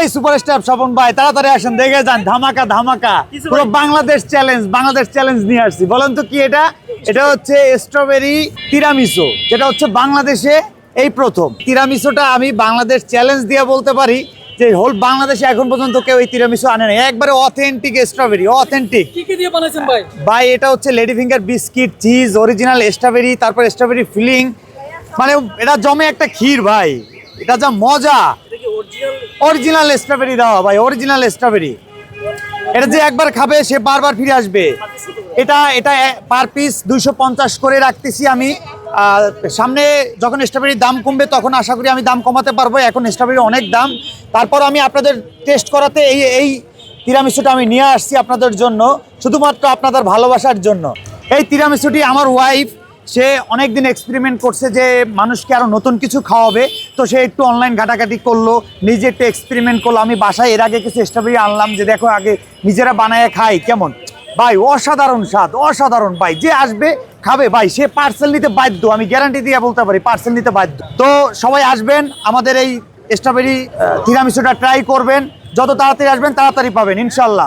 এই সুপারস্টার স্বপন ভাই তাড়াতাড়ি আসেন দেখে যান ধামাকা ধামাকা। পুরো বাংলাদেশ চ্যালেঞ্জ বাংলাদেশ চ্যালেঞ্জ নিয়ে আসছি। বলেন তো কি এটা? এটা হচ্ছে স্ট্রবেরি তিরামিসো যেটা হচ্ছে বাংলাদেশে এই প্রথম। তিরামিসোটা আমি বাংলাদেশ চ্যালেঞ্জ দিয়ে বলতে পারি যে হোল বাংলাদেশে এখন পর্যন্ত কেউ এই তিরামিসো আনে না একবারে অথেন্টিক স্ট্রবেরি অথেন্টিক কি কি দিয়ে বানাইছেন ভাই? ভাই এটা হচ্ছে lady finger biscuit cheese original strawberry তারপর স্ট্রবেরি ফিলিং মানে এটা জমে একটা ক্ষীর ভাই। এটা যা মজা। অরিজিনাল স্ট্রবেরি দেওয়া ভাই অরিজিনাল স্ট্রবেরি এটা যে একবার খাবে, সে বারবার ফিরে আসবে। এটা এটা পার পিস দুইশো পঞ্চাশ করে রাখতেছি আমি। সামনে যখন স্ট্রবেরির দাম কমবে, তখন আশা করি আমি দাম কমাতে পারব। এখন স্ট্রবেরি অনেক দাম। তারপর আমি আপনাদের টেস্ট করাতে এই এই তিরামিসুটা আমি নিয়ে আসছি আপনাদের জন্য, শুধুমাত্র আপনাদের ভালোবাসার জন্য। এই তিরামিসুটি আমার ওয়াইফ সে অনেক দিন এক্সপেরিমেন্ট করছে যে মানুষকে আরও নতুন কিছু খাওয়াবে। তো সে একটু অনলাইন ঘাটাঘাটি করল, নিজে একটু এক্সপেরিমেন্ট করল। আমি বাসায় এর আগে কিছু স্ট্রবেরি আনলাম যে, দেখো, আগে নিজেরা বানায় খাই। কেমন? ভাই, অসাধারণ স্বাদ, অসাধারণ। ভাই, যে আসবে, খাবে। ভাই, সে পার্সেল নিতে বাধ্য, আমি গ্যারান্টি দিয়ে বলতে পারি পার্সেল নিতে বাধ্য। তো সবাই আসবেন, আমাদের এই স্ট্রবেরি তিরামিসুটা ট্রাই করবেন। যত তাড়াতাড়ি আসবেন, তাড়াতাড়ি পাবেন ইনশাল্লাহ